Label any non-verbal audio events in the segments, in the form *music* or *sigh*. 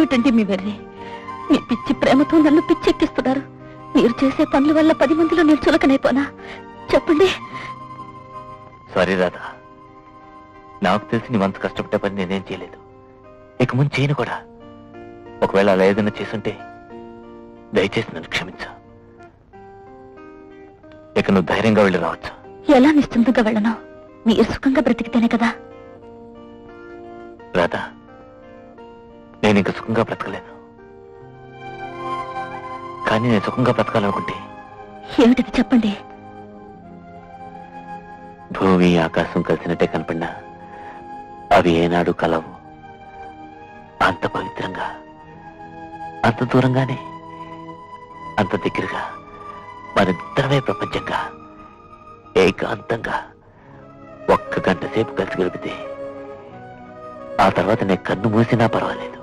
ఏమిటండి మీ వెర్రి? మీ పిచ్చి ప్రేమతో నన్ను పిచ్చెక్కిస్తున్నారు. మీరు చేసే పనుల వల్ల పది మందిలో నేను చులకనైపోనా? చెప్పండి. సారీ రాధా. నాకు తెలిసి నీ మనసు కష్టపడ్డ పని నేనేం చేయలేదు. ఇక ముందు చేయను కూడా. ఒకవేళ అలా ఏదైనా చేసుంటే దయచేసి నన్ను క్షమించు. ఇక నువ్వు ధైర్యంగా వెళ్ళి రావచ్చు. ఎలా నిశ్చింతగా వెళ్ళను? మీరు సుఖంగా బ్రతికితేనే కదా. రాధా నేను ఇంక సుఖంగా బ్రతకలేను కానీ నేను సుఖంగా బ్రతకాలనుకుంటే. ఏమిటిది చెప్పండి? భూమి ఆకాశం కలిసినట్టే కనపడినా అవి ఏనాడు కలవు. అంత పవిత్రంగా అంత దూరంగానే అంత దగ్గరగా మనిద్దరమే ప్రపంచంగా ఏకాంతంగా ఒక్క గంట సేపు కలిసి గడిపితే ఆ తర్వాత నేను కన్ను మూసినా పర్వాలేదు.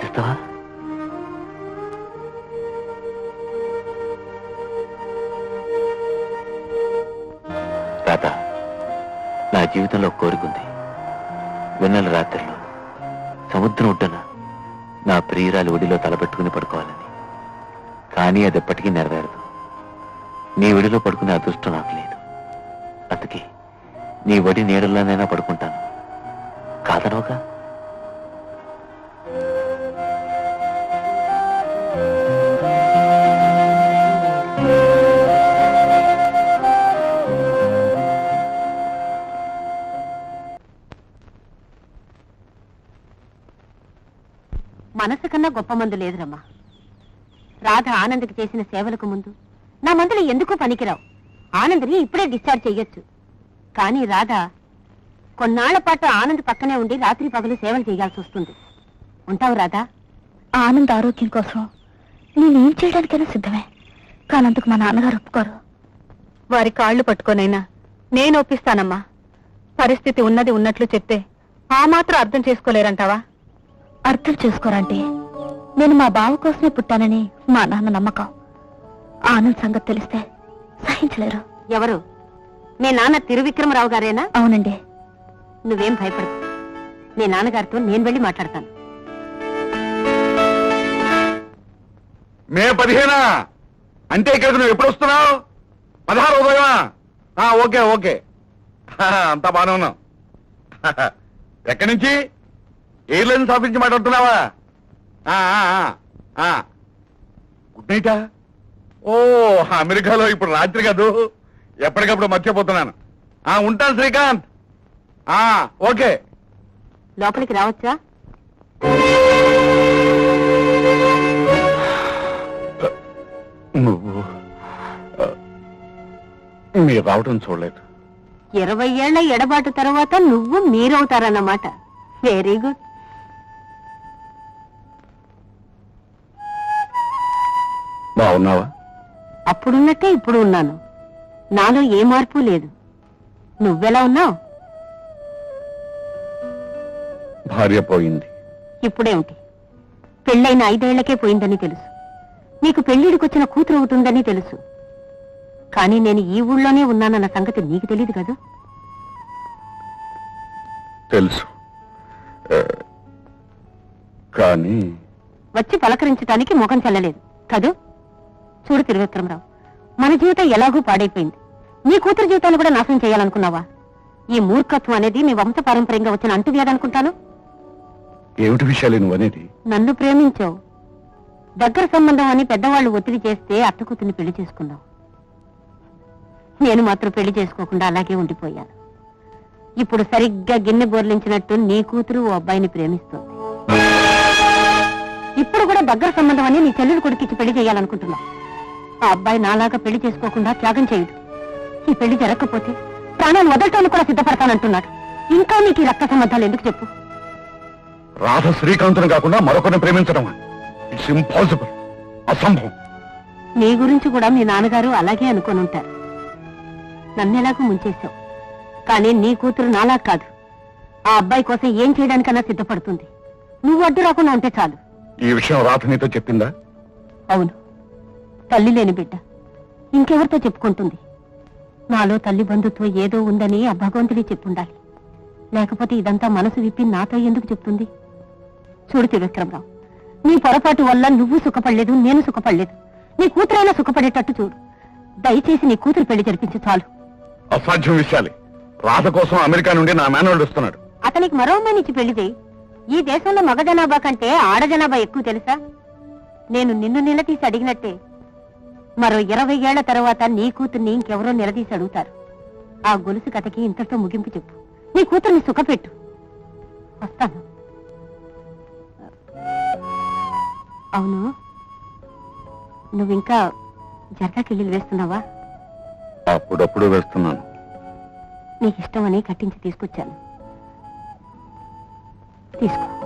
అనుమతిస్తావా తాత నా జీవితంలో కోరుకుంది కోరికుంది వెన్నెల రాత్రిలో సముద్రం ఒడ్డున నా ప్రియురాలి ఒడిలో తలపెట్టుకుని పడుకోవాలని. కానీ అది ఎప్పటికీ నెరవేరదు. నీ ఒడిలో పడుకునే అదృష్టం నాకు లేదు. అందుకే నీ ఒడి నీడల్లోనైనా పడుకుంటాను. కాదనోగా మనసు కన్నా గొప్ప మందు లేదురమ్మా. రాధ ఆనంద్కి చేసిన సేవలకు ముందు నా మందులు ఎందుకు పనికిరావు. ఆనంద్ని ఇప్పుడే డిశ్చార్జ్ చెయ్యొచ్చు. కానీ రాధ కొన్నాళ్ళ పాటు ఆనంద్ పక్కనే ఉండి రాత్రి పగలు సేవలు చేయాల్సి వస్తుంది. ఉంటావు రాధా? ఆనంద్ ఆరోగ్యం కోసం నేనేం చేయడానికైనా సిద్ధమే. కానందుకు మా నాన్నగారు ఒప్పుకోరు. వారి కాళ్ళు పట్టుకోనైనా నేను ఒప్పిస్తానమ్మా. పరిస్థితి ఉన్నది ఉన్నట్లు చెప్తే ఆ మాత్రం అర్థం చేసుకోలేరంటావా? అర్థం చేసుకోరంటే నేను మా బావ కోసమే పుట్టానని మా నాన్న నమ్మకం. ఆనంద్ సంగతి తెలిస్తే సహించలేరు. ఎవరు? మీ నాన్న తిరువిక్రమరావు గారేనా? అవునండి. నువ్వేం భయపడకు. మీ నాన్నగారితో నేను వెళ్ళి మాట్లాడతాను. మే పదిహేనా? అంటే ఇక్కడికి నువ్వు ఎప్పుడు వస్తున్నావు? పదహారు ఉదయమా? Okay okay. *laughs* అంతా బాగానే ఉన్నాం హా, *laughs* ఎక్కడి నుంచి? ఎయిర్లైన్స్ ఆఫీస్ నుంచి మాట్లాడుతున్నావా. గుడ్ నైటా ఓ అమెరికాలో ఇప్పుడు రాత్రి కాదు. ఎప్పటికప్పుడు మర్చిపోతున్నాను. ఆ ఉంటాను శ్రీకాంత్. ఆ ఓకే. లోపలికి రావచ్చా? నువ్వు మీరు రావటం చూడలేదు. ఇరవై ఏళ్ళ ఎడబాటు తర్వాత నువ్వు మీరవుతారన్నమాట. వెరీ గుడ్ బాగున్నావా? అప్పుడున్నట్టే ఇప్పుడు ఉన్నాను. నాలో ఏ మార్పు లేదు. నువ్వెలా ఉన్నావు? భార్య పోయింది. ఇప్పుడేమిటి? పెళ్ళైన ఐదేళ్ళకే పోయిందని తెలుసు. నీకు పెళ్ళిడికొచ్చిన కూతురు అవుతుందని తెలుసు. కానీ నేను ఈ ఊళ్ళోనే ఉన్నానన్న సంగతి నీకు తెలియదు కదా? తెలుసు. కానీ వచ్చి పలకరించడానికి ముఖం చెల్లలేదు. కదూ? చూడు తిరువిక్రమరావు మన జీవితం ఎలాగూ పాడైపోయింది. నీ కూతురు జీవితాన్ని కూడా నాశనం చేయాలనుకున్నావా? ఈ మూర్ఖత్వం అనేది మీ వంశ పారంపర్యంగా వచ్చిన అంటువ్యాధనుకుంటాను ఏమిటి విషయాలు నువ్వు అనేది? నన్ను ప్రేమించావు. దగ్గర సంబంధం అని పెద్దవాళ్ళు ఒత్తిడి చేస్తే అత్త కూతుర్ని పెళ్ళి చేసుకున్నావు. నేను మాత్రం పెళ్ళి చేసుకోకుండా అలాగే ఉండిపోయాను ఇప్పుడు సరిగ్గా గిన్నె బోర్లించినట్టు నీ కూతురు ఓ అబ్బాయిని ప్రేమిస్తోంది. ఇప్పుడు కూడా దగ్గర సంబంధం అని నీ చెల్లెలు కొడుకిచ్చి పెళ్ళి చేయాలనుకుంటున్నావు. ఆ అబ్బాయి నాలాగా పెళ్ళి చేసుకోకుండా త్యాగం చేయడు ఈ పెళ్ళి జరగకపోతే ప్రాణాలు వదలటానికి కూడా సిద్ధపడతానంటున్నాడు. ఇంకా నీకు ఈ రక్త సంబంధాలు ఎందుకు చెప్పు? రాధ శ్రీకాంతుని కాకుండా మరొకరిని ప్రేమించడం ఇట్స్ ఇంపాసిబుల్ అసంభవం. నీ గురించి కూడా మీ నాన్నగారు అలాగే అనుకొని ఉంటారు. నన్నెలాగూ ముంచేశావు. కానీ నీ కూతురు నాలా కాదు. ఆ అబ్బాయి కోసం ఏం చేయడానికన్నా సిద్ధపడుతుంది. నువ్వు అడ్డు రాకుండా ఉంటే చాలు. ఈ విషయం రాధ నీతో చెప్పిందా? అవును. తల్లి లేని బిడ్డ. ఇంకెవరితో చెప్పుకుంటుంది? నాలో తల్లి బంధుత్వం ఏదో ఉందని ఆ భగవంతుడి చెప్పుండాలి లేకపోతే ఇదంతా మనసు విప్పి నాతో ఎందుకు చెప్తుంది? చూడు త్రివిక్రమరావు నీ పొరపాటు వల్ల నువ్వు సుఖపడలేదు నేను సుఖపడలేదు. నీ కూతురైనా సుఖపడేటట్టు చూడు. దయచేసి నీ కూతురు పెళ్ళి జరిపించు చాలు. అసాధ్యం విషయాలే. రాధ కోసం అమెరికా నుండి నా మేనల్డ్ వస్తున్నాడు. అతనికి మరో అమ్మాయినిచ్చి పెళ్ళి చేయి. ఈ దేశంలో మగ జనాభా కంటే ఆడ జనాభా ఎక్కువ తెలుసా? నేను నిన్ను నిలదీసి అడిగినట్టే మరో ఇరవై ఏళ్ళ తర్వాత నీ కూతుర్ని ఇంకెవరో నిలదీసి అడుగుతారు. ఆ గొలుసు కథకి ఇంతటితో ముగింపు చెప్పు. నీ కూతుర్ని సుఖపెట్టు. వస్తాను. అవును. నువ్వింకా జర్దాకిళ్ళిలు వేస్తున్నావా? అప్పుడప్పుడు వేస్తున్నాను. నీకు ఇష్టమని కట్టించి తీసుకొచ్చాను. తీసుకో.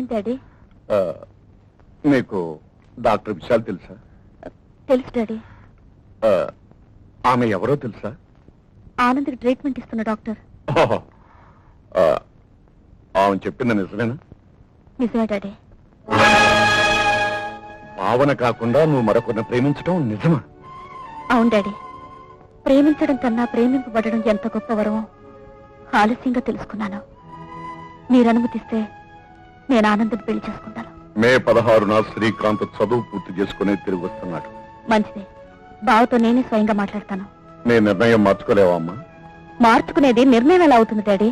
ఏం డాడీ? ఆ, నీకు డాక్టర్ విశాల్ తెలుసా? తెలుసు డాడీ. ఆ, ఆమె ఎవరో తెలుసా? ఆనంద్కి ట్రీట్మెంట్ ఇస్తున్న డాక్టర్. ఓహో. ఆ, ఆమె చెప్పింది నిజమేనా? నిజమే డాడీ. భావన కాకుండా నువ్వు మరొకరిని ప్రేమించడం నిజమా? అవును డాడీ. ప్రేమించడం కన్నా ప్రేమింపబడడం ఎంత గొప్ప వరమో ఆలస్యంగా తెలుసుకున్నాను. మీరు అనుమతిస్తే నేను ఆనందం పెళ్ళి చేసుకుంటాను. మే పదహారున శ్రీకాంత్ చదువు పూర్తి చేసుకుని తిరిగి వస్తున్నాడు. మంచిదే. బావతో నేనే స్వయంగా మాట్లాడతాను. నీ నిర్ణయం మార్చుకోలేవా అమ్మా? మార్చుకునేది నిర్ణయం ఎలా అవుతుంది డాడీ?